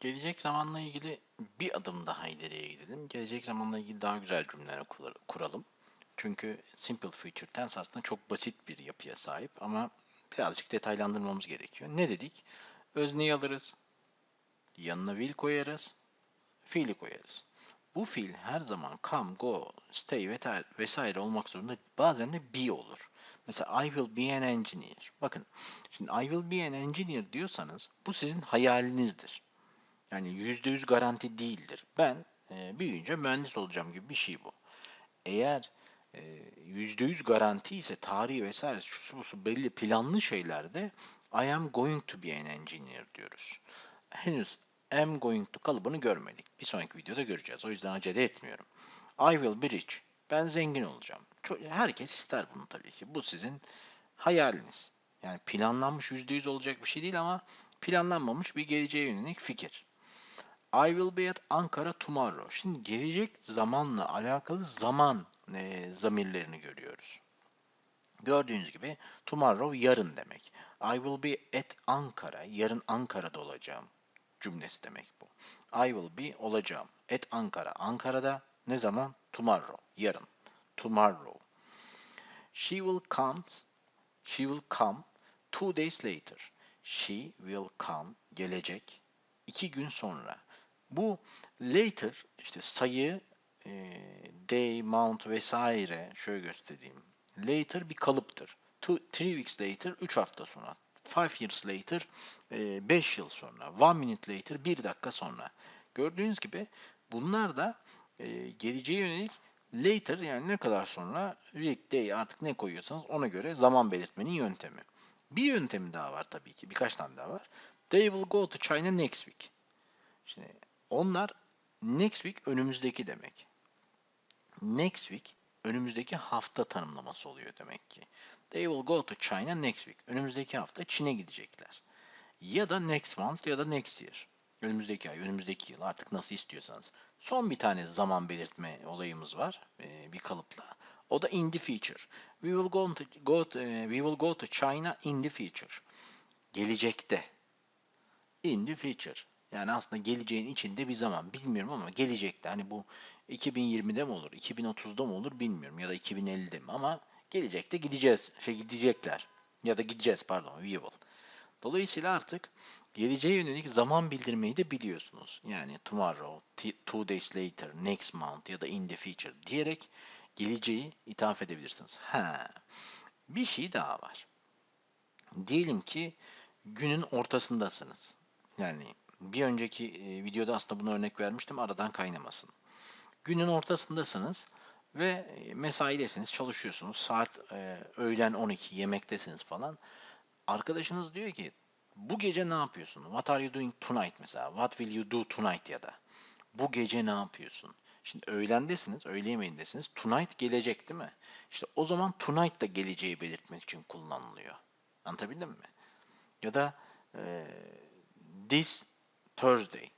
Gelecek zamanla ilgili bir adım daha ileriye gidelim. Gelecek zamanla ilgili daha güzel cümleler kur- kuralım. Çünkü simple future tense aslında çok basit bir yapıya sahip ama birazcık detaylandırmamız gerekiyor. Ne dedik? Özneyi alırız. Yanına will koyarız. Fiili koyarız. Bu fiil her zaman come, go, stay vesaire olmak zorunda. Bazen de be olur. Mesela I will be an engineer. Bakın şimdi I will be an engineer diyorsanız bu sizin hayalinizdir. Yani yüzde yüz garanti değildir. Ben e, büyüyünce mühendis olacağım gibi bir şey bu. Eğer e, yüzde yüz garanti ise tarihi vesaire şu şu belli planlı şeylerde I am going to be an engineer diyoruz. Henüz am going to kalıbını görmedik. Bir sonraki videoda göreceğiz. O yüzden acele etmiyorum. I will be rich. Ben zengin olacağım. Çok, herkes ister bunu tabii ki. Bu sizin hayaliniz. Yani planlanmış yüzde yüz olacak bir şey değil ama planlanmamış bir geleceğe yönelik fikir. I will be at Ankara tomorrow. Şimdi gelecek zamanla alakalı zaman e, zamirlerini görüyoruz. Gördüğünüz gibi tomorrow yarın demek. I will be at Ankara. Yarın Ankara'da olacağım cümlesi demek bu. I will be olacağım. At Ankara. Ankara'da ne zaman? Tomorrow. Yarın. Tomorrow. She will come. She will come two days later. She will come. Gelecek. iki gün sonra. Bu later işte sayı, e, day, month vesaire şöyle göstereyim. Later bir kalıptır. Two, three weeks later 3 hafta sonra. Five years later 5 yıl sonra. One minute later 1 dakika sonra. Gördüğünüz gibi bunlar da e, geleceğe yönelik later yani ne kadar sonra week, day artık ne koyuyorsanız ona göre zaman belirtmenin yöntemi. Bir yöntemi daha var tabii ki. Birkaç tane daha var. They will go to China next week. Şimdi onlar next week önümüzdeki demek. Next week önümüzdeki hafta tanımlaması oluyor demek ki. They will go to China next week. Önümüzdeki hafta Çin'e gidecekler. Ya da next month ya da next year. Önümüzdeki ay, önümüzdeki yıl artık nasıl istiyorsanız. Son bir tane zaman belirtme olayımız var e, bir kalıpla. O da in the future. We will go to, go to, e, we will go to China in the future. Gelecekte. In the future. Yani aslında geleceğin içinde bir zaman. Bilmiyorum ama gelecekte. Hani bu 2020'de mi olur, 2030'da mı olur bilmiyorum. Ya da 2050'de mi ama gelecekte gideceğiz. Şey gidecekler. Ya da gideceğiz pardon. We will. Dolayısıyla artık geleceğe yönelik zaman bildirmeyi de biliyorsunuz. Yani tomorrow, two days later, next month ya da in the future diyerek geleceği ithaf edebilirsiniz. Ha. Bir şey daha var. Diyelim ki günün ortasındasınız. Yani bir önceki e, videoda aslında bunu örnek vermiştim. Aradan kaynamasın. Günün ortasındasınız ve e, mesaidesiniz, çalışıyorsunuz. Saat e, öğlen 12, yemektesiniz falan. Arkadaşınız diyor ki bu gece ne yapıyorsun? What are you doing tonight mesela? What will you do tonight ya da. Bu gece ne yapıyorsun? Şimdi öğlendesiniz, öğle yemeğindesiniz. Tonight gelecek değil mi? İşte o zaman tonight da geleceği belirtmek için kullanılıyor. Anlatabildim mi? Ya da e, this Thursday.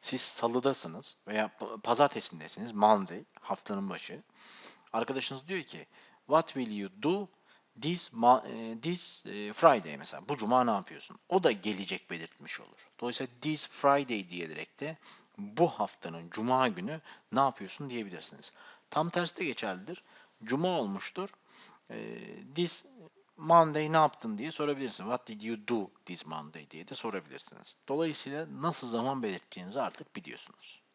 Siz salıdasınız veya pa- pazartesindesiniz. Monday, haftanın başı. Arkadaşınız diyor ki What will you do this, e, this e, Friday mesela. Bu cuma ne yapıyorsun? O da gelecek belirtmiş olur. Dolayısıyla this Friday diyerek de bu haftanın cuma günü ne yapıyorsun diyebilirsiniz. Tam tersi de geçerlidir. Cuma olmuştur. E, this Monday ne yaptın diye sorabilirsin. What did you do this Monday diye de sorabilirsiniz. Dolayısıyla nasıl zaman belirteceğinizi artık biliyorsunuz.